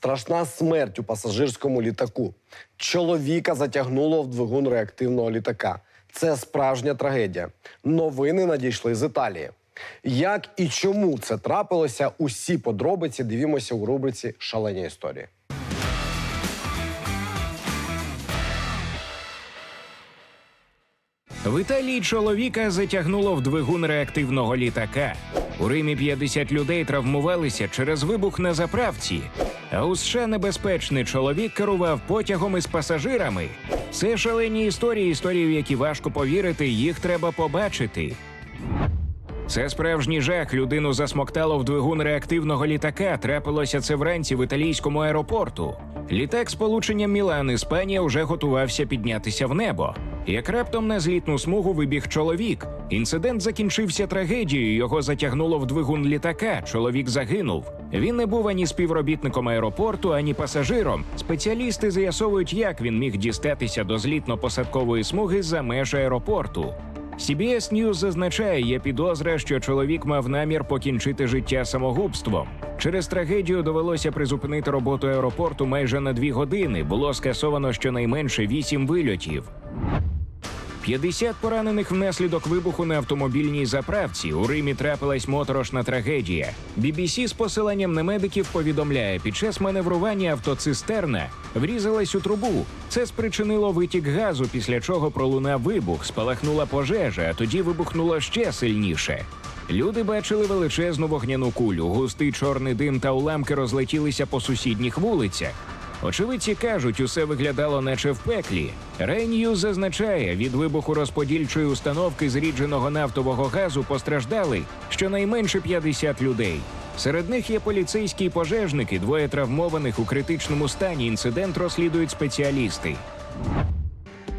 Страшна смерть у пасажирському літаку. Чоловіка затягнуло в двигун реактивного літака. Це справжня трагедія. Новини надійшли з Італії. Як і чому це трапилося? Усі подробиці дивімося у рубриці Шалені історії. В Італії чоловіка затягнуло в двигун реактивного літака. У Римі 50 людей травмувалися через вибух на заправці. А у США небезпечний чоловік керував потягом із пасажирами. Це шалені історії, історії, в які важко повірити, їх треба побачити. Це справжній жах. Людину засмоктало в двигун реактивного літака. Трапилося це вранці в італійському аеропорту. Літак з полученням Мілан, Іспанія, вже готувався піднятися в небо. Як раптом на злітну смугу вибіг чоловік. Інцидент закінчився трагедією. Його затягнуло в двигун літака. Чоловік загинув. Він не був ані співробітником аеропорту, ані пасажиром. Спеціалісти з'ясовують, як він міг дістатися до злітно-посадкової смуги за меж аеропорту. CBS News зазначає, є підозра, що чоловік мав намір покінчити життя самогубством. Через трагедію довелося призупинити роботу аеропорту майже на дві години. Було скасовано щонайменше вісім вильотів. 50 поранених внаслідок вибуху на автомобільній заправці. У Римі трапилась моторошна трагедія. BBC з посиланням на медиків повідомляє, під час маневрування автоцистерна врізалась у трубу. Це спричинило витік газу, після чого пролунав вибух, спалахнула пожежа, а тоді вибухнуло ще сильніше. Люди бачили величезну вогняну кулю, густий чорний дим та уламки розлетілися по сусідніх вулицях. Очевидці кажуть, усе виглядало наче в пеклі. Рейнью зазначає, від вибуху розподільчої установки зрідженого нафтового газу постраждали щонайменше 50 людей. Серед них є поліцейські і пожежники, двоє травмованих у критичному стані. Інцидент розслідують спеціалісти.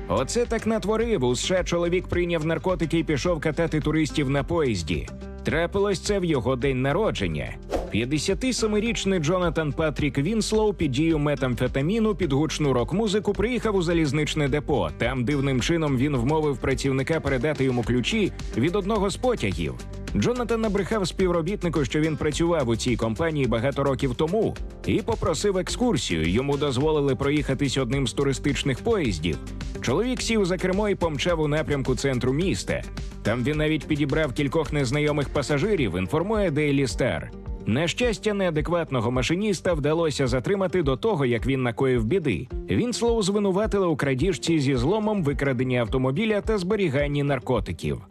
Оце так натворив. У США чоловік прийняв наркотики і пішов катати туристів на поїзді. Трапилось це в його день народження. 57-річний Джонатан Патрік Вінслоу під дією метамфетаміну під гучну рок-музику приїхав у залізничне депо. Там дивним чином він вмовив працівника передати йому ключі від одного з потягів. Джонатан набрехав співробітнику, що він працював у цій компанії багато років тому, і попросив екскурсію. Йому дозволили проїхатись одним з туристичних поїздів. Чоловік сів за кермо і помчав у напрямку центру міста. Там він навіть підібрав кількох незнайомих пасажирів. Інформує Daily Star. На щастя, неадекватного машиніста вдалося затримати до того, як він накоїв біди. Вінслоу звинуватили у крадіжці зі зломом, викраденні автомобіля та зберіганні наркотиків.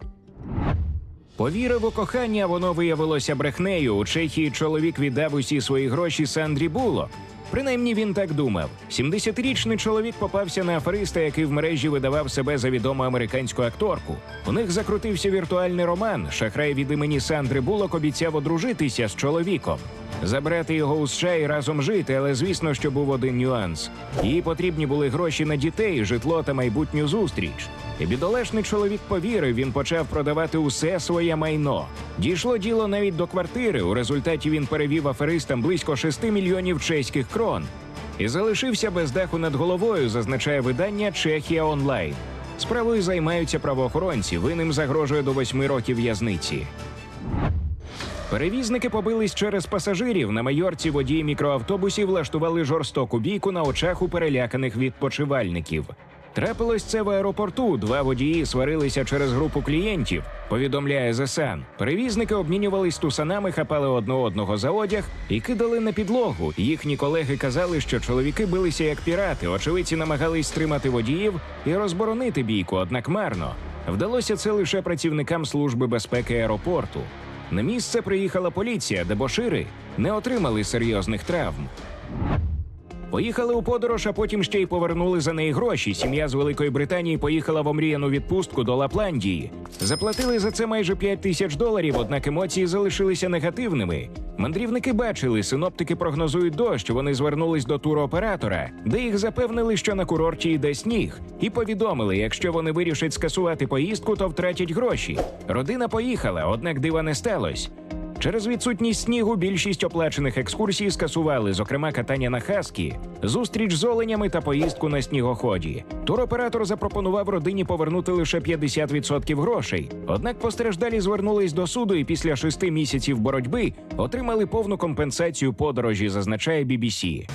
Повірив у кохання, воно виявилося брехнею. У Чехії чоловік віддав усі свої гроші Сандрі Було. Принаймні він так думав. 70-річний чоловік попався на афериста, який в мережі видавав себе за відому американську акторку. У них закрутився віртуальний роман. Шахрай від імені Сандри Булок обіцяв одружитися з чоловіком. Забрати його у США і разом жити, але звісно, що був один нюанс. Їй потрібні були гроші на дітей, житло та майбутню зустріч. І бідолашний чоловік повірив, він почав продавати усе своє майно. Дійшло діло навіть до квартири. У результаті він перевів аферистам близько 6 мільйонів чеських крон. І залишився без даху над головою, зазначає видання Чехія онлайн. Справою займаються правоохоронці. Винним загрожує до восьми років в'язниці. Перевізники побились через пасажирів. На майорці водії мікроавтобусів влаштували жорстоку бійку на очах у переляканих відпочивальників. Трапилось це в аеропорту. Два водії сварилися через групу клієнтів. Повідомляє ЗСАН. Перевізники обмінювались тусанами, хапали одне одного за одяг і кидали на підлогу. Їхні колеги казали, що чоловіки билися як пірати. Очевидці намагались стримати водіїв і розборонити бійку, однак марно. Вдалося це лише працівникам служби безпеки аеропорту. На місце приїхала поліція, дебошири не отримали серйозних травм. Поїхали у подорож, а потім ще й повернули за неї гроші. Сім'я з Великої Британії поїхала в омріяну відпустку до Лапландії. Заплатили за це майже 5 тисяч доларів, однак емоції залишилися негативними. Мандрівники бачили, синоптики прогнозують дощ. Вони звернулись до туроператора, де їх запевнили, що на курорті йде сніг, і повідомили, якщо вони вирішать скасувати поїздку, то втратять гроші. Родина поїхала, однак дива не сталося. Через відсутність снігу більшість оплачених екскурсій скасували, зокрема катання на хаскі, зустріч з оленями та поїздку на снігоході. Туроператор запропонував родині повернути лише 50% грошей. Однак постраждалі звернулись до суду і після шести місяців боротьби отримали повну компенсацію подорожі, зазначає BBC.